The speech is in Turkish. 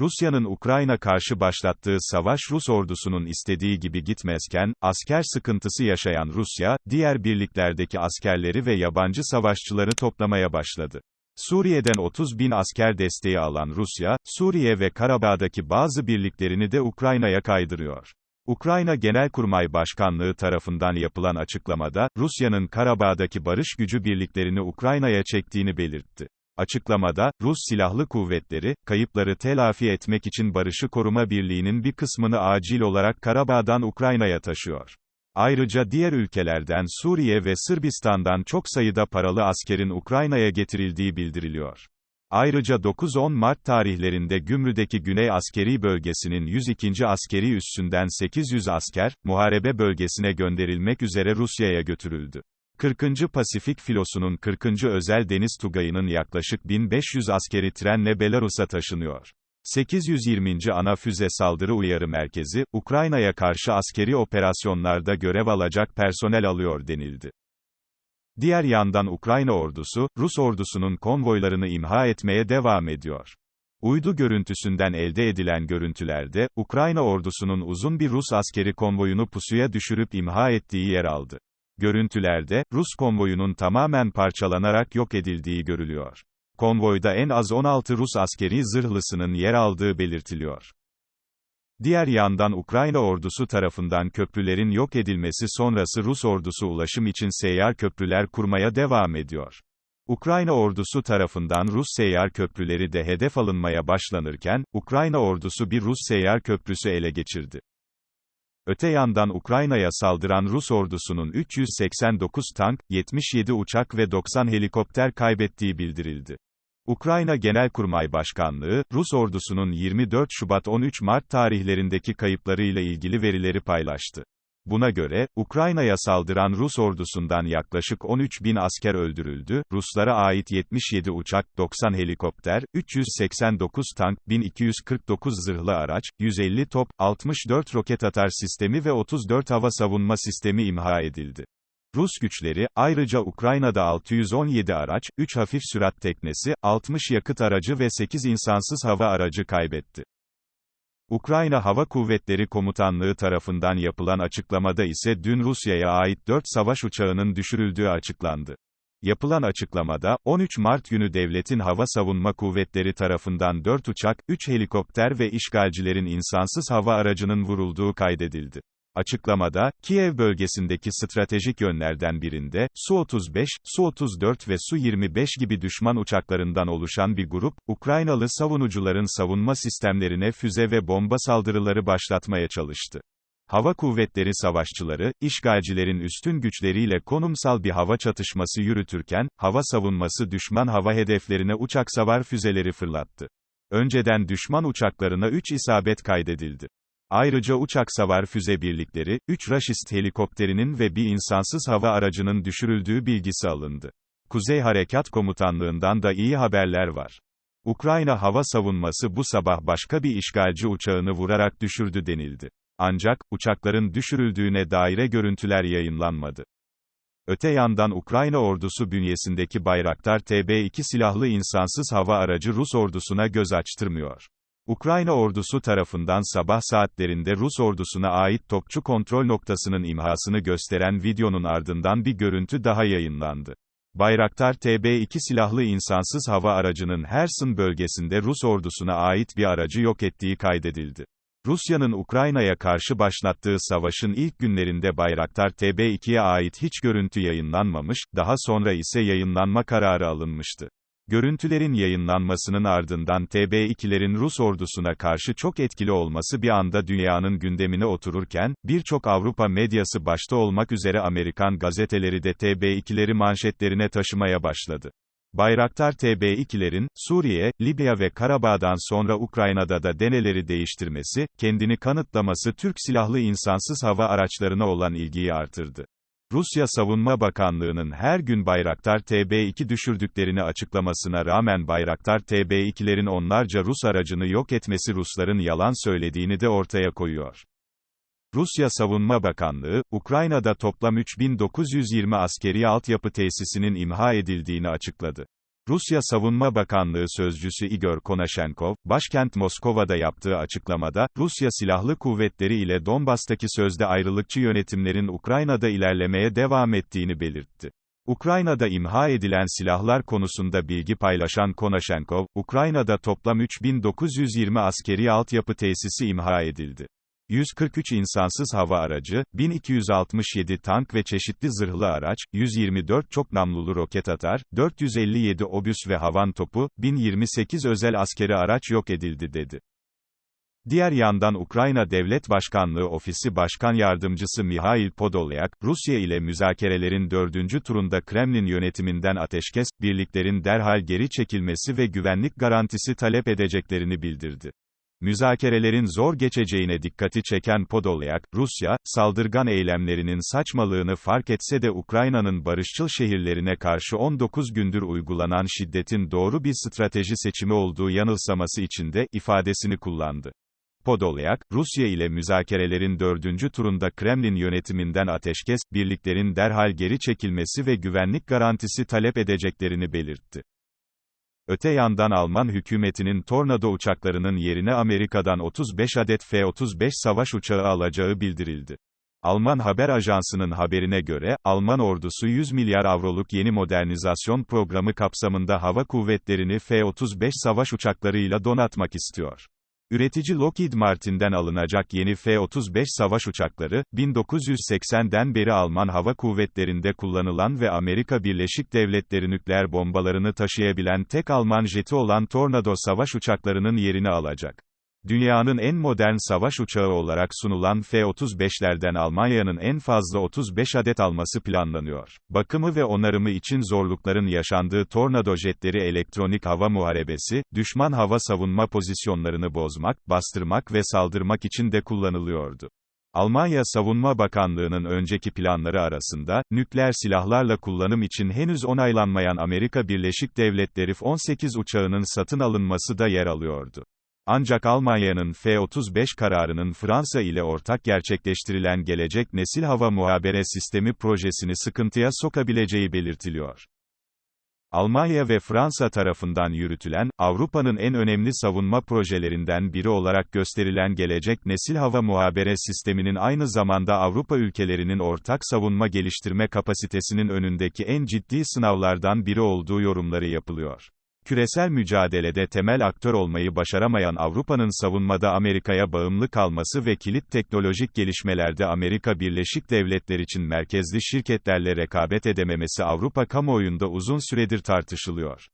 Rusya'nın Ukrayna karşı başlattığı savaş Rus ordusunun istediği gibi gitmezken, asker sıkıntısı yaşayan Rusya, diğer birliklerdeki askerleri ve yabancı savaşçıları toplamaya başladı. Suriye'den 30 bin asker desteği alan Rusya, Suriye ve Karabağ'daki bazı birliklerini de Ukrayna'ya kaydırıyor. Ukrayna Genelkurmay Başkanlığı tarafından yapılan açıklamada, Rusya'nın Karabağ'daki barış gücü birliklerini Ukrayna'ya çektiğini belirtti. Açıklamada, Rus Silahlı Kuvvetleri, kayıpları telafi etmek için Barışı Koruma Birliği'nin bir kısmını acil olarak Karabağ'dan Ukrayna'ya taşıyor. Ayrıca diğer ülkelerden Suriye ve Sırbistan'dan çok sayıda paralı askerin Ukrayna'ya getirildiği bildiriliyor. Ayrıca 9-10 Mart tarihlerinde Gümrü'deki Güney Askeri Bölgesi'nin 102. Askeri Üssünden 800 asker, muharebe bölgesine gönderilmek üzere Rusya'ya götürüldü. 40. Pasifik Filosu'nun 40. Özel Deniz Tugayı'nın yaklaşık 1500 askeri trenle Belarus'a taşınıyor. 820. Ana Füze Saldırı Uyarı Merkezi, Ukrayna'ya karşı askeri operasyonlarda görev alacak personel alıyor denildi. Diğer yandan Ukrayna ordusu, Rus ordusunun konvoylarını imha etmeye devam ediyor. Uydu görüntüsünden elde edilen görüntülerde, Ukrayna ordusunun uzun bir Rus askeri konvoyunu pusuya düşürüp imha ettiği yer aldı. Görüntülerde, Rus konvoyunun tamamen parçalanarak yok edildiği görülüyor. Konvoyda en az 16 Rus askeri zırhlısının yer aldığı belirtiliyor. Diğer yandan Ukrayna ordusu tarafından köprülerin yok edilmesi sonrası Rus ordusu ulaşım için seyyar köprüler kurmaya devam ediyor. Ukrayna ordusu tarafından Rus seyyar köprüleri de hedef alınmaya başlanırken, Ukrayna ordusu bir Rus seyyar köprüsü ele geçirdi. Öte yandan Ukrayna'ya saldıran Rus ordusunun 389 tank, 77 uçak ve 90 helikopter kaybettiği bildirildi. Ukrayna Genelkurmay Başkanlığı, Rus ordusunun 24 Şubat-13 Mart tarihlerindeki kayıplarıyla ilgili verileri paylaştı. Buna göre, Ukrayna'ya saldıran Rus ordusundan yaklaşık 13 bin asker öldürüldü, Ruslara ait 77 uçak, 90 helikopter, 389 tank, 1249 zırhlı araç, 150 top, 64 roket atar sistemi ve 34 hava savunma sistemi imha edildi. Rus güçleri, ayrıca Ukrayna'da 617 araç, 3 hafif sürat teknesi, 60 yakıt aracı ve 8 insansız hava aracı kaybetti. Ukrayna Hava Kuvvetleri Komutanlığı tarafından yapılan açıklamada ise dün Rusya'ya ait 4 savaş uçağının düşürüldüğü açıklandı. Yapılan açıklamada, 13 Mart günü devletin hava savunma kuvvetleri tarafından 4 uçak, 3 helikopter ve işgalcilerin insansız hava aracının vurulduğu kaydedildi. Açıklamada, Kiev bölgesindeki stratejik yönlerden birinde, Su-35, Su-34 ve Su-25 gibi düşman uçaklarından oluşan bir grup, Ukraynalı savunucuların savunma sistemlerine füze ve bomba saldırıları başlatmaya çalıştı. Hava kuvvetleri savaşçıları, işgalcilerin üstün güçleriyle konumsal bir hava çatışması yürütürken, hava savunması düşman hava hedeflerine uçak savar füzeleri fırlattı. Önceden düşman uçaklarına 3 isabet kaydedildi. Ayrıca uçak savar füze birlikleri, 3 Raşist helikopterinin ve bir insansız hava aracının düşürüldüğü bilgisi alındı. Kuzey Harekat Komutanlığından da iyi haberler var. Ukrayna hava savunması bu sabah başka bir işgalci uçağını vurarak düşürdü denildi. Ancak, uçakların düşürüldüğüne daire görüntüler yayınlanmadı. Öte yandan Ukrayna ordusu bünyesindeki Bayraktar TB2 silahlı insansız hava aracı Rus ordusuna göz açtırmıyor. Ukrayna ordusu tarafından sabah saatlerinde Rus ordusuna ait topçu kontrol noktasının imhasını gösteren videonun ardından bir görüntü daha yayınlandı. Bayraktar TB2 silahlı insansız hava aracının Herson bölgesinde Rus ordusuna ait bir aracı yok ettiği kaydedildi. Rusya'nın Ukrayna'ya karşı başlattığı savaşın ilk günlerinde Bayraktar TB2'ye ait hiç görüntü yayınlanmamış, daha sonra ise yayınlanma kararı alınmıştı. Görüntülerin yayınlanmasının ardından TB2'lerin Rus ordusuna karşı çok etkili olması bir anda dünyanın gündemine otururken, birçok Avrupa medyası başta olmak üzere Amerikan gazeteleri de TB2'leri manşetlerine taşımaya başladı. Bayraktar TB2'lerin, Suriye, Libya ve Karabağ'dan sonra Ukrayna'da da deneleri değiştirmesi, kendini kanıtlaması Türk silahlı insansız hava araçlarına olan ilgiyi artırdı. Rusya Savunma Bakanlığı'nın her gün Bayraktar TB2 düşürdüklerini açıklamasına rağmen Bayraktar TB2'lerin onlarca Rus aracını yok etmesi Rusların yalan söylediğini de ortaya koyuyor. Rusya Savunma Bakanlığı, Ukrayna'da toplam 3920 askeri altyapı tesisinin imha edildiğini açıkladı. Rusya Savunma Bakanlığı Sözcüsü Igor Konashenkov, başkent Moskova'da yaptığı açıklamada, Rusya Silahlı Kuvvetleri ile Donbas'taki sözde ayrılıkçı yönetimlerin Ukrayna'da ilerlemeye devam ettiğini belirtti. Ukrayna'da imha edilen silahlar konusunda bilgi paylaşan Konashenkov, Ukrayna'da toplam 3920 askeri altyapı tesisi imha edildi. 143 insansız hava aracı, 1267 tank ve çeşitli zırhlı araç, 124 çok namlulu roket atar, 457 obüs ve havan topu, 1028 özel askeri araç yok edildi dedi. Diğer yandan Ukrayna Devlet Başkanlığı Ofisi Başkan Yardımcısı Mihail Podolyak, Rusya ile müzakerelerin dördüncü turunda Kremlin yönetiminden ateşkes, birliklerin derhal geri çekilmesi ve güvenlik garantisi talep edeceklerini bildirdi. Müzakerelerin zor geçeceğine dikkati çeken Podolyak, Rusya, saldırgan eylemlerinin saçmalığını fark etse de Ukrayna'nın barışçıl şehirlerine karşı 19 gündür uygulanan şiddetin doğru bir strateji seçimi olduğu yanılsaması içinde, ifadesini kullandı. Podolyak, Rusya ile müzakerelerin dördüncü turunda Kremlin yönetiminden ateşkes, birliklerin derhal geri çekilmesi ve güvenlik garantisi talep edeceklerini belirtti. Öte yandan Alman hükümetinin Tornado uçaklarının yerine Amerika'dan 35 adet F-35 savaş uçağı alacağı bildirildi. Alman haber ajansının haberine göre, Alman ordusu 100 milyar avroluk yeni modernizasyon programı kapsamında hava kuvvetlerini F-35 savaş uçaklarıyla donatmak istiyor. Üretici Lockheed Martin'den alınacak yeni F-35 savaş uçakları, 1980'den beri Alman hava kuvvetlerinde kullanılan ve Amerika Birleşik Devletleri nükleer bombalarını taşıyabilen tek Alman jeti olan Tornado savaş uçaklarının yerini alacak. Dünyanın en modern savaş uçağı olarak sunulan F-35'lerden Almanya'nın en fazla 35 adet alması planlanıyor. Bakımı ve onarımı için zorlukların yaşandığı Tornado jetleri elektronik hava muharebesi, düşman hava savunma pozisyonlarını bozmak, bastırmak ve saldırmak için de kullanılıyordu. Almanya Savunma Bakanlığı'nın önceki planları arasında, nükleer silahlarla kullanım için henüz onaylanmayan Amerika Birleşik Devletleri F-18 uçağının satın alınması da yer alıyordu. Ancak Almanya'nın F-35 kararının Fransa ile ortak gerçekleştirilen gelecek nesil hava muhabere sistemi projesini sıkıntıya sokabileceği belirtiliyor. Almanya ve Fransa tarafından yürütülen, Avrupa'nın en önemli savunma projelerinden biri olarak gösterilen gelecek nesil hava muhabere sisteminin aynı zamanda Avrupa ülkelerinin ortak savunma geliştirme kapasitesinin önündeki en ciddi sınavlardan biri olduğu yorumları yapılıyor. Küresel mücadelede temel aktör olmayı başaramayan Avrupa'nın savunmada Amerika'ya bağımlı kalması ve kilit teknolojik gelişmelerde Amerika Birleşik Devletleri için merkezli şirketlerle rekabet edememesi Avrupa kamuoyunda uzun süredir tartışılıyor.